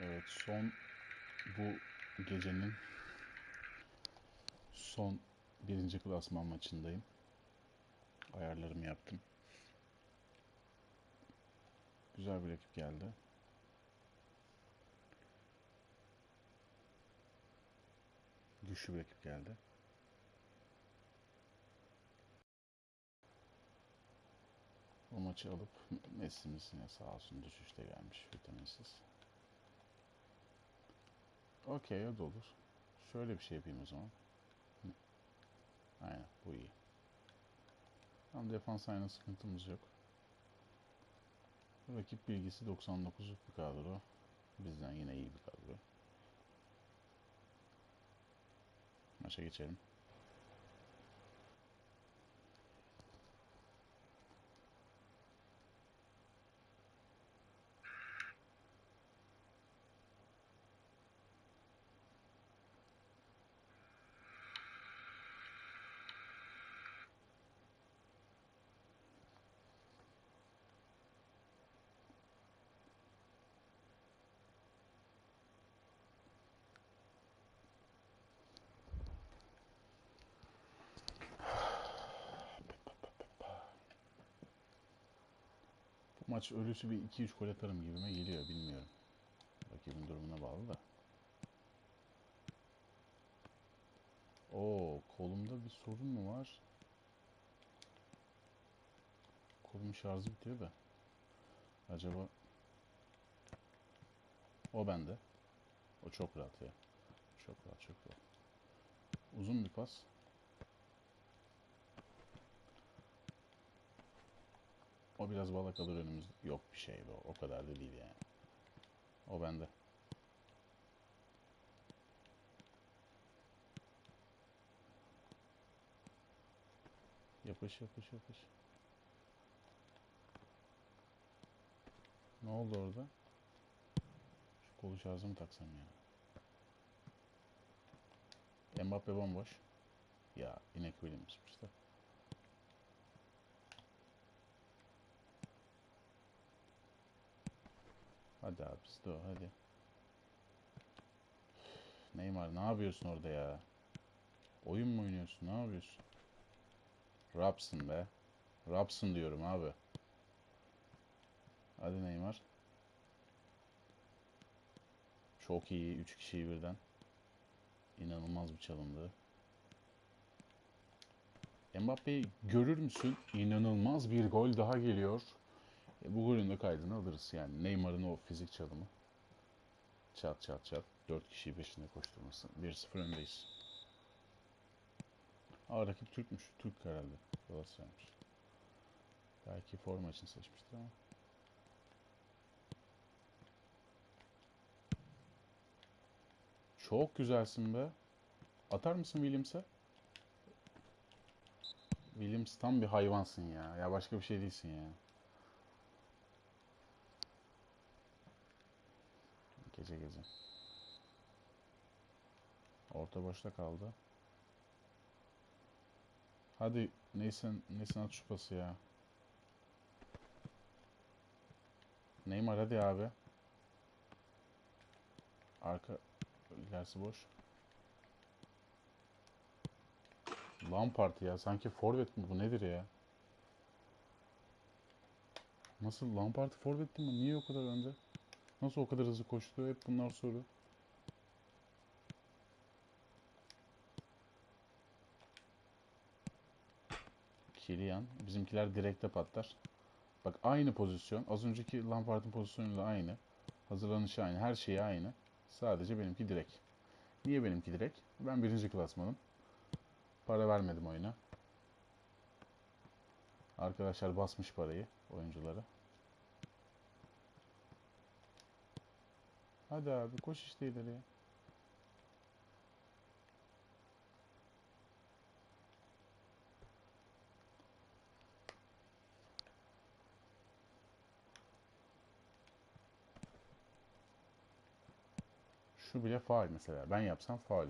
Evet son bu gecenin son birinci klasman maçındayım. Ayarlarımı yaptım. Güzel bir rakip geldi. Güçlü bir rakip geldi. O maçı alıp Messi'miz yine sağ olsun düşüşte gelmiş vitaminsiz. Okey o da olur. Şöyle bir şey yapayım o zaman. Aynen bu iyi. Tam defans aynı sıkıntımız yok. Rakip bilgisi 99'luk bir kadro. Bizden yine iyi bir kadro. Maça geçelim. Maç ölüsü bir 2-3 gol atarım gibime geliyor bilmiyorum. Rakibin durumuna bağlı da. Oo kolumda bir sorun mu var? Kolumun şarjı bitiyor da. Acaba o bende. O çok rahat ya. Çok rahat, çok rahat. Uzun bir pas. O biraz bala kalır önümüzde. Yok bir şey be. O kadar da değil yani. O bende. Yapış yapış yapış. Ne oldu orada? Şu kolu şarjı mı taksam ya? Mbappe bomboş. Ya inek Williams'mış da. Hadi abi Sto hadi. Neymar ne yapıyorsun orada ya? Oyun mu oynuyorsun? Ne yapıyorsun? Rapsın be. Rapsın diyorum abi. Hadi Neymar. Çok iyi. Üç kişiyi birden. İnanılmaz bir çalımdı. Mbappe'yi görür müsün? İnanılmaz bir gol daha geliyor. E, bu golün de kaydını alırız yani. Neymar'ın o fizik çalımı. Çat çat çat. Dört kişiyi peşinde koşturması. 1-0 öndeyiz. Aa rakip Türkmüş. Türk herhalde. Galatasaray'mış. Belki forma için seçmiştir ama. Çok güzelsin be. Atar mısın Williams'e? Williams tam bir hayvansın ya. Ya başka bir şey değilsin ya. Gece gece. Orta boşta kaldı. Hadi neyse neyse at şu ya. Neymar hadi abi. Arka ilerisi boş. Lampard ya sanki forvet mi bu nedir ya? Nasıl Lampard'ı forvet mi? Niye o kadar önde? Nasıl o kadar hızlı koştu? Hep bunlar soru. Kilian. Bizimkiler direkte patlar. Bak aynı pozisyon. Az önceki Lampard'ın pozisyonuyla aynı. Hazırlanışı aynı. Her şey aynı. Sadece benimki direkt. Niye benimki direkt? Ben birinci klasmanım. Para vermedim oyuna. Arkadaşlar basmış parayı oyunculara. Hadi abi koş işte ileriye. Şu bile faul mesela. Ben yapsam faul.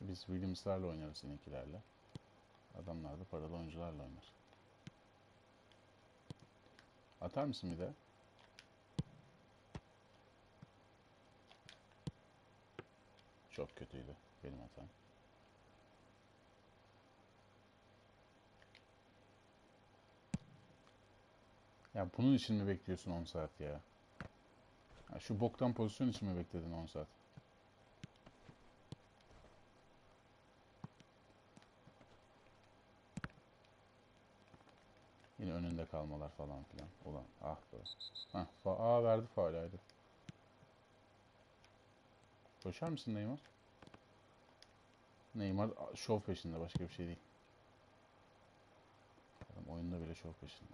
Biz Williams'larla oynarız inekilerle. Adamlar da paralı oyuncularla oynar. Atar mısın bir de? Çok kötüydü benim hatam. Ya bunun için mi bekliyorsun 10 saat ya? ya şu boktan pozisyon için mi bekledin 10 saat? Yine önünde kalmalar falan filan. Ulan ah be. Hah, fa Aa verdi faul haydi. Koşar mısın Neymar? Neymar şov peşinde başka bir şey değil. Adam oyunda bile şov peşinde.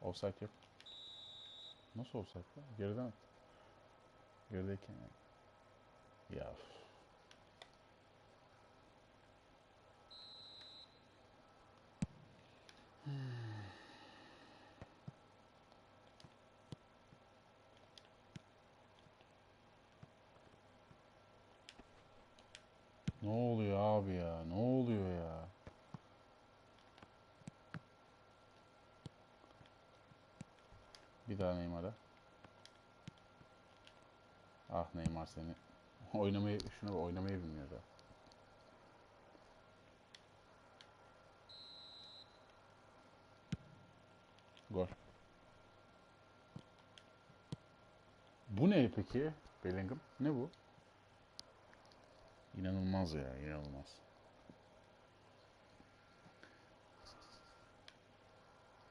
Offside yok. Nasıl offside ya? Geriden at. Gerideyken yani. Ya. Ne oluyor abi ya? Ne oluyor ya? Bir daha Neymar'a. Ah Neymar seni. Oynamayı, bak, oynamayı bilmiyor da. Gol. Bu ne peki? Bellingham. Ne bu? İnanılmaz ya, inanılmaz.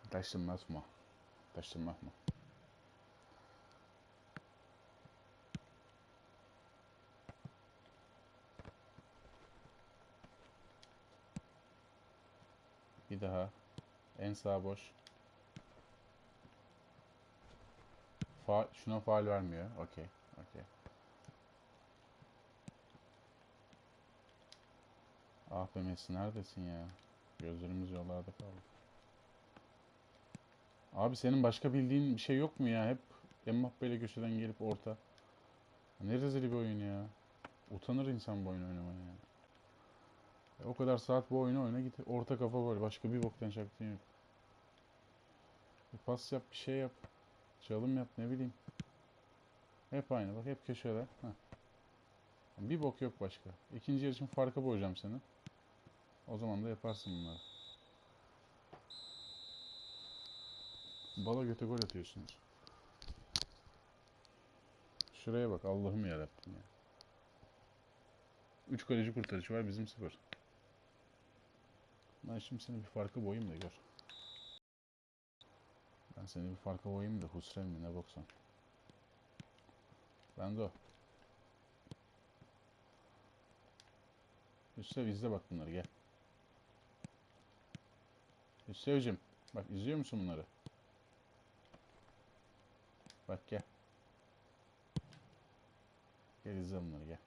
Taşınmaz mı? Taşınmak mı? Daha. En sağ boş. Fa şuna faal vermiyor. Okey. Okey. Ah be Messi neredesin ya? Gözlerimiz yollarda kaldı. Abi senin başka bildiğin bir şey yok mu ya? Hep Mbappe ile köşeden gelip orta. Ne rezil bir oyun ya. Utanır insan bu oyunu oynamaya ya. E, o kadar saat bu oyunu oyna git orta kafa gol. Başka bir boktan şaktın yok. Bir pas yap bir şey yap. Çalım yap ne bileyim. Hep aynı bak hep köşeler. Heh. Bir bok yok başka. İkinci yarı için farka boğacağım seni. O zaman da yaparsın bunları. Bala göte gol atıyorsunuz. Şuraya bak Allah'ım yarabbim ya. 3 kaleci kurtarışı var bizim 0. Ben şimdi seni bir farka boyayım da gör. Ben seni bir farka boyayım da Husrev mi ne boksan. Ben de o. Hüsrev izle bak bunları gel. Hüsrev'cim bak izliyor musun bunları? Bak gel. Gel izle bunları gel.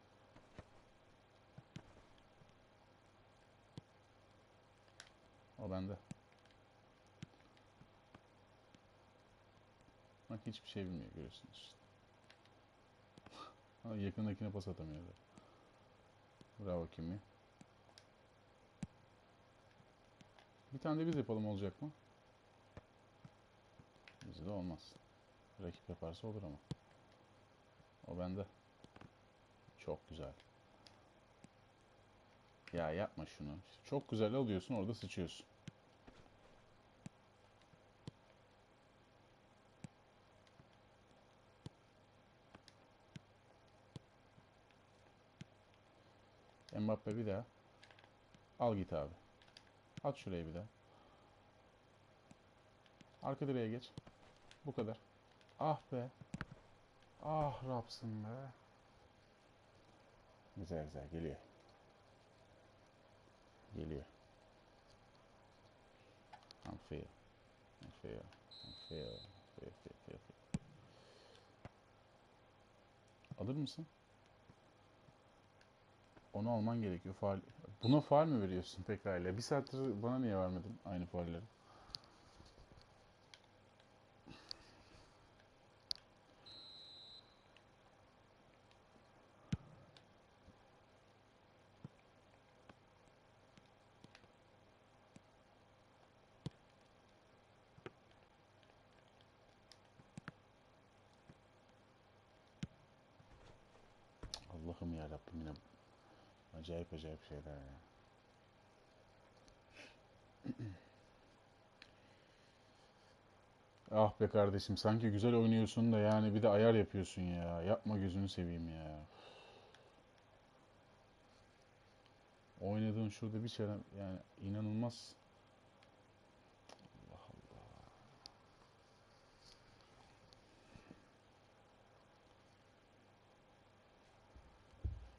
O bende. Bak hiçbir şey bilmiyor görüyorsunuz. Ha, yakındakine pas atamıyor da. Bravo Kimi. Bir tane de biz yapalım olacak mı? Bizde de olmaz. Rakip yaparsa olur ama. O bende. Çok güzel. Ya yapma şunu. Çok güzel alıyorsun orada sıçıyorsun. Mbappe bir daha. Al git abi. At şuraya bir daha. Arka direğe geç. Bu kadar. Ah be. Ah Rapsın be. Güzel güzel geliyor. Geliyor. I'm fair. I'm fair. I'm fair. Fair, fair, fair, fair. Alır mısın? Onu alman gerekiyor. Faal. Buna faal mi veriyorsun pekala? Bir saattir bana niye vermedin aynı faalleri? Allah'ım ya Rabbim yine acayip acayip şeyler ya. Ah be kardeşim sanki güzel oynuyorsun da yani bir de ayar yapıyorsun ya. Yapma gözünü seveyim ya. Oynadığın şurada bir şey yani inanılmaz. Allah Allah.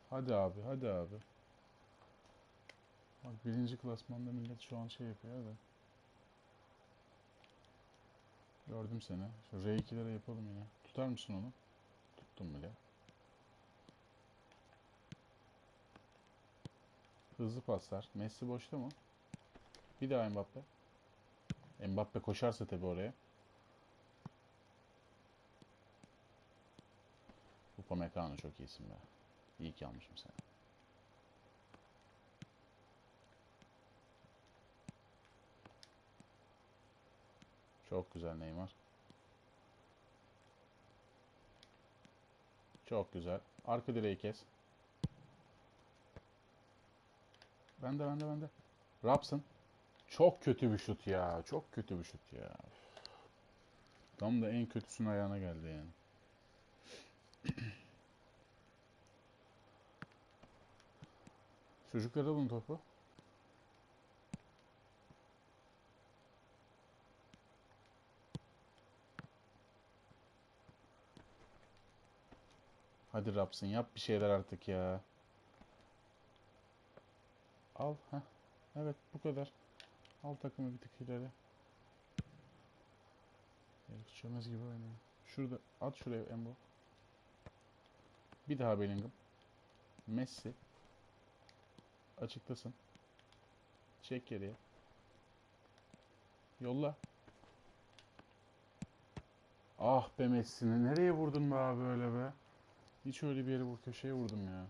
Hadi abi, hadi abi. Bak birinci klasmanda millet şu an şey yapıyor da. Gördüm seni. Şu R2'lere yapalım yine. Tutar mısın onu? Tuttum bile. Hızlı paslar. Messi boşta mı? Bir daha Mbappe. Mbappe koşarsa tabii oraya. Upamecano çok iyisin be. İyi ki almışım seni. Çok güzel Neymar. Çok güzel. Arka direği kes. Bende bende bende. Rapsın. Çok kötü bir şut ya. Çok kötü bir şut ya. Tam da en kötüsünün ayağına geldi yani. Çocuklara alın topu. Hadi Rapsın yap bir şeyler artık ya. Al. Heh. Evet bu kadar. Al takımı bir tık ileri. Herif çömez gibi oynuyor. Şurada at şuraya Embo. Bir daha Bellingham. Messi. Açıktasın. Çek geriye. Yolla. Ah be Messi'ni. Nereye vurdun be abi öyle be? Hiç öyle bir yere vur köşeye vurdum ya.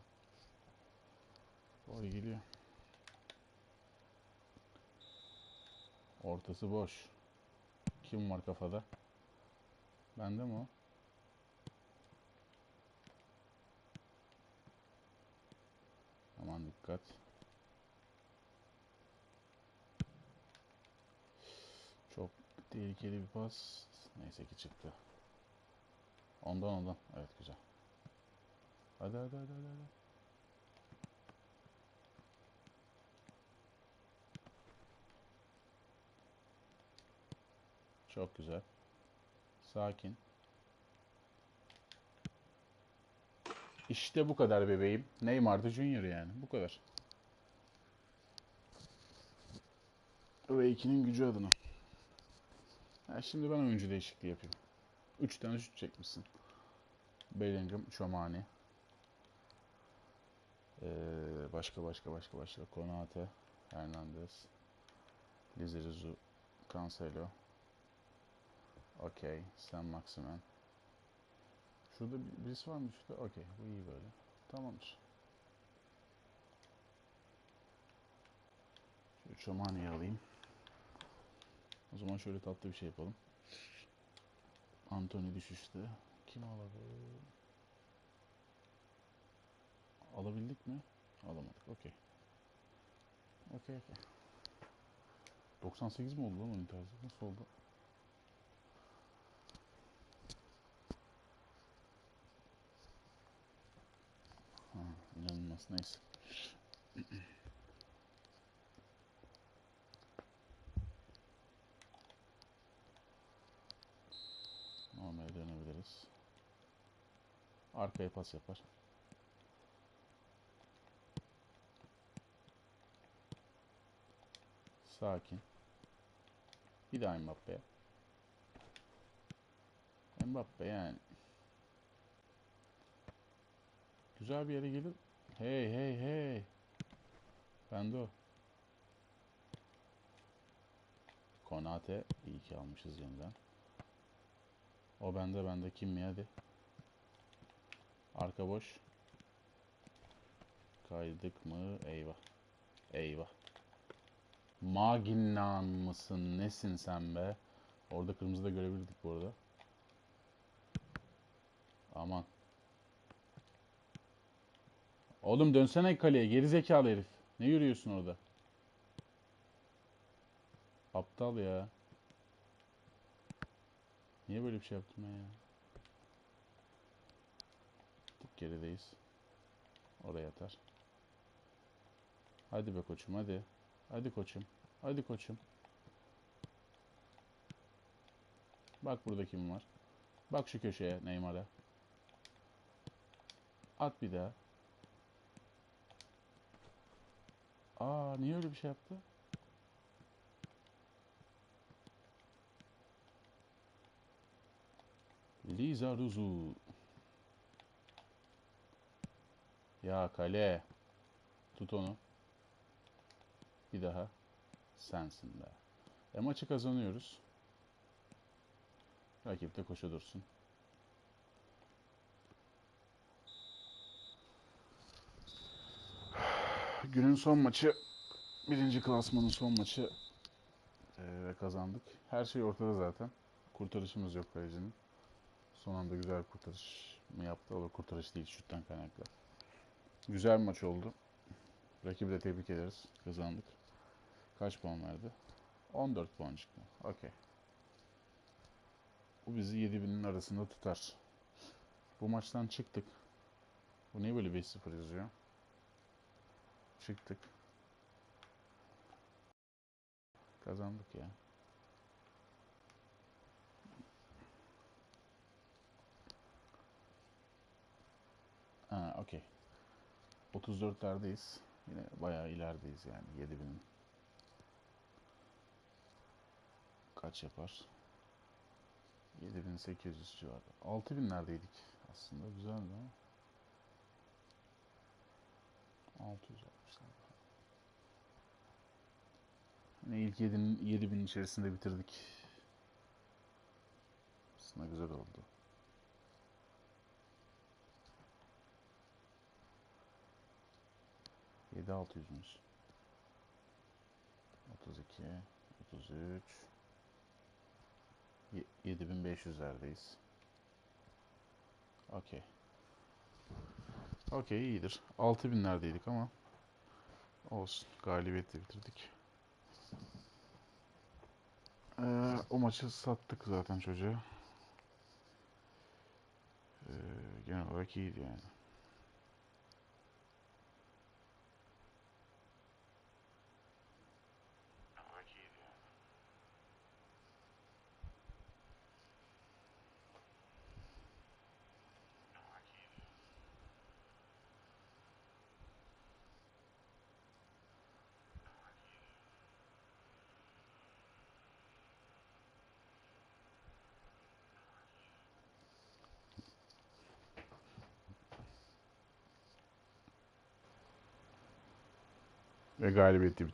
Gol geliyor. Ortası boş. Kim var kafada? Bende mi o? Aman dikkat. Çok tehlikeli bir pas. Neyse ki çıktı. Ondan ondan. Evet güzel. Hadi hadi hadi hadi. hadi. Çok güzel. Sakin. İşte bu kadar bebeğim. Neymar'da Junior yani. Bu kadar. Ve 2'nin gücü adına. Ha, şimdi ben oyuncu değişikliği yapayım. 3 tane şut çekmişsin. Bellingham, Chomani. Ee, başka başka başka başka. Konate, Hernandez, Lizarazu, Cancelo. Okey. Sen Maximen. Şurada bir- birisi var mı şurada? Okey. Bu iyi böyle. Tamamdır. Şöyle Chomani'yi alayım. O zaman şöyle tatlı bir şey yapalım. Anthony düşüşte. Kim alabilir? Alabildik mi? Alamadık. Okey. Okey okey. 98 mi oldu lan onun tarzı? Nasıl oldu? Ha, inanılmaz. Neyse. Normale dönebiliriz. Arkaya pas yapar. Sakin. Bir daha Mbappe. Mbappe yani. Güzel bir yere gelir. Hey hey hey. Bende o. Konate. iyi ki almışız yeniden. O bende bende. Kim mi hadi. Arka boş. Kaydık mı? Eyvah. Eyvah. Maginan mısın? Nesin sen be? Orada kırmızı da görebilirdik bu arada. Aman. Oğlum dönsene kaleye. Geri zekalı herif. Ne yürüyorsun orada? Aptal ya. Niye böyle bir şey yaptım ben ya? Gerideyiz. Oraya atar. Hadi be koçum hadi. Hadi koçum. Hadi koçum. Bak burada kim var. Bak şu köşeye Neymar'a. At bir daha. Aa niye öyle bir şey yaptı? Liza Ruzu. Ya kale. Tut onu. Bir daha. Sensin be. E maçı kazanıyoruz. Rakip de koşa dursun. Günün son maçı. Birinci klasmanın son maçı. Ee, kazandık. Her şey ortada zaten. Kurtarışımız yok kalecinin. Son anda güzel kurtarış mı yaptı? O da kurtarış değil, şuttan kaynaklı. Güzel bir maç oldu. Rakibi de tebrik ederiz. Kazandık. Kaç puan verdi? 14 puan çıktı. Okey. Bu bizi 7000'in arasında tutar. Bu maçtan çıktık. Bu niye böyle 5-0 yazıyor? Çıktık. Kazandık ya. Ha, okey. 34'lerdeyiz. Yine bayağı ilerideyiz yani 7000'in. Kaç yapar? 7800 civarı. 6000'lerdeydik aslında güzeldi ama. 660'lar. Yine ilk 7000 7000 içerisinde bitirdik. Aslında güzel oldu. Yedi altı yüzmüş. Otuz iki, otuz üç, yedi bin beş yüzlerdeyiz. Okey. Okey iyidir. Altı binlerdeydik ama olsun. Galibiyetle bitirdik. Ee, o maçı sattık zaten çocuğa. Ee, genel olarak iyiydi yani. Ve galibiyetle bitirdik.